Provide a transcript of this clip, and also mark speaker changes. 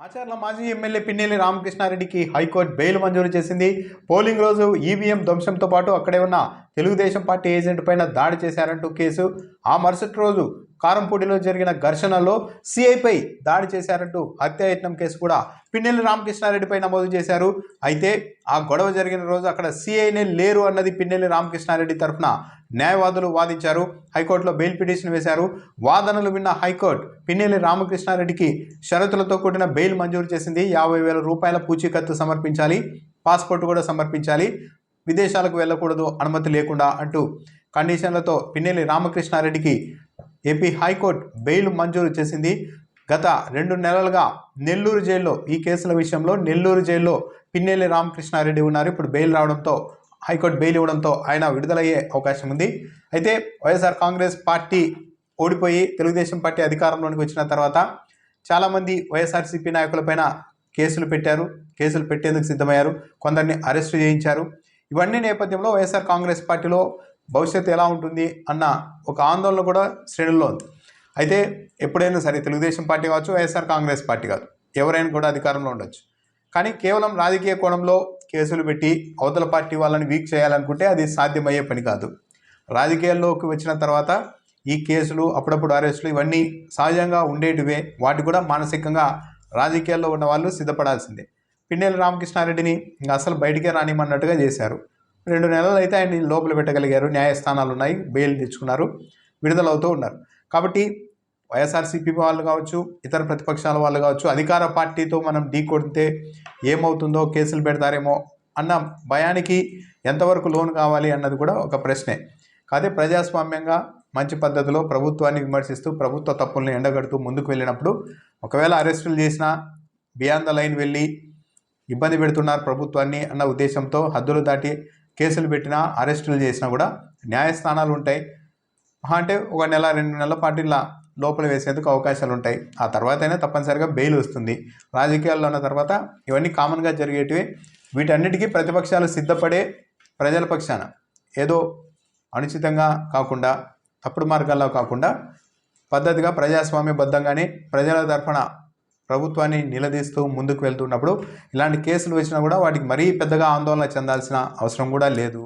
Speaker 1: మాచర్ల మాజీ ఎమ్మెల్యే పిన్నెల్లి రామకృష్ణారెడ్డికి high court bail మంజూరు చేసింది. పోలింగ్ రోజు ఈవీఎం ధ్వంసంతో పాటు అక్కడే ఉన్న తెలుగుదేశం పార్టీ ఏజెంట్ పైన దాడి చేశారంటూ కేసు. ఆ మరుసటి రోజు కారంపూడిలో జరిగిన ఘర్షణలో సిఐపై దాడి చేశారంటూ హత్యాయత్నం కేసు కూడా పిన్నెల్లి రామకృష్ణారెడ్డిపై నమోదు చేశారు. అయితే ఆ గొడవ జరిగిన రోజు అక్కడ సిఐనే లేరు అన్నది పిన్నెల్లి రామకృష్ణారెడ్డి తరఫున న్యాయవాదులు వాదించారు. హైకోర్టులో బెయిల్ పిటిషన్ వేశారు. వాదనలు విన్న హైకోర్టు పిన్నెల్లి రామకృష్ణారెడ్డికి షరతులతో కూడిన బెయిల్ మంజూరు చేసింది. యాభై వేల రూపాయల పూచీకత్తు సమర్పించాలి. పాస్పోర్ట్ కూడా సమర్పించాలి. విదేశాలకు వెళ్ళకూడదు అనుమతి లేకుండా అంటూ కండిషన్లతో పిన్నెల్లి రామకృష్ణారెడ్డికి ఏపీ హైకోర్టు బెయిల్ మంజూరు చేసింది. గత రెండు నెలలుగా నెల్లూరు జైల్లో ఈ కేసుల విషయంలో నెల్లూరు జైల్లో పిన్నెల్లి రామకృష్ణారెడ్డి ఉన్నారు. ఇప్పుడు బెయిల్ రావడంతో హైకోర్టు బెయిల్ ఇవ్వడంతో ఆయన విడుదలయ్యే అవకాశం ఉంది. అయితే వైఎస్ఆర్ కాంగ్రెస్ పార్టీ ఓడిపోయి తెలుగుదేశం పార్టీ అధికారంలోనికి వచ్చిన తర్వాత చాలామంది వైఎస్ఆర్సీపీ నాయకులపైన కేసులు పెట్టారు. కేసులు పెట్టేందుకు సిద్ధమయ్యారు. కొందరిని అరెస్టు చేయించారు. ఇవన్నీ నేపథ్యంలో వైఎస్ఆర్ కాంగ్రెస్ పార్టీలో భవిష్యత్తు ఎలా ఉంటుంది అన్న ఒక ఆందోళన కూడా శ్రేణుల్లో ఉంది. అయితే ఎప్పుడైనా సరే తెలుగుదేశం పార్టీ కావచ్చు వైఎస్ఆర్ కాంగ్రెస్ పార్టీ కాదు ఎవరైనా కూడా అధికారంలో ఉండొచ్చు. కానీ కేవలం రాజకీయ కోణంలో కేసులు పెట్టి అవతల పార్టీ వాళ్ళని వీక్ చేయాలనుకుంటే అది సాధ్యమయ్యే పని కాదు. రాజకీయాల్లోకి వచ్చిన తర్వాత ఈ కేసులు అప్పుడప్పుడు అరెస్టులు ఇవన్నీ సహజంగా ఉండేటివే. వాటి కూడా మానసికంగా రాజకీయాల్లో ఉన్న వాళ్ళు సిద్ధపడాల్సిందే. పిన్నెల రామకృష్ణారెడ్డిని అసలు బయటికే రానిమన్నట్టుగా చేశారు. రెండు నెలలు అయితే ఆయన లోపల పెట్టగలిగారు న్యాయస్థానాలు ఉన్నాయి బెయిల్ తెచ్చుకున్నారు విడుదలవుతూ ఉన్నారు. కాబట్టి వైఎస్ఆర్సీపీ వాళ్ళు కావచ్చు ఇతర ప్రతిపక్షాల వాళ్ళు కావచ్చు అధికార పార్టీతో మనం ఢీ కొడితే ఏమవుతుందో కేసులు పెడతారేమో అన్న భయానికి ఎంతవరకు లోన్ కావాలి అన్నది కూడా ఒక ప్రశ్నే. కాదే ప్రజాస్వామ్యంగా మంచి పద్ధతిలో ప్రభుత్వాన్ని విమర్శిస్తూ ప్రభుత్వ తప్పుల్ని ఎండగడుతూ ముందుకు వెళ్ళినప్పుడు ఒకవేళ అరెస్టులు చేసినా బియాండ్ ద లైన్ వెళ్ళి ఇబ్బంది పెడుతున్నారు ప్రభుత్వాన్ని అన్న ఉద్దేశంతో హద్దులు దాటి కేసులు పెట్టినా అరెస్టులు చేసినా కూడా న్యాయస్థానాలు ఉంటాయి. అంటే ఒక నెల రెండు నెలల పాటు ఇలా లోపల వేసేందుకు అవకాశాలు ఉంటాయి. ఆ తర్వాత అయినా తప్పనిసరిగా బెయిల్ వస్తుంది. రాజకీయాల్లో ఉన్న తర్వాత ఇవన్నీ కామన్గా జరిగేటివి. వీటన్నిటికీ ప్రతిపక్షాలు సిద్ధపడే ప్రజల పక్షాన ఏదో అనుచితంగా కాకుండా తప్పుడు మార్గాల్లో కాకుండా పద్ధతిగా ప్రజాస్వామ్యబద్ధంగానే ప్రజల తరఫున ప్రభుత్వాన్ని నిలదీస్తూ ముందుకు వెళ్తున్నప్పుడు ఇలాంటి కేసులు వచ్చినా కూడా వాటికి మరీ పెద్దగా ఆందోళన చెందాల్సిన అవసరం కూడా లేదు.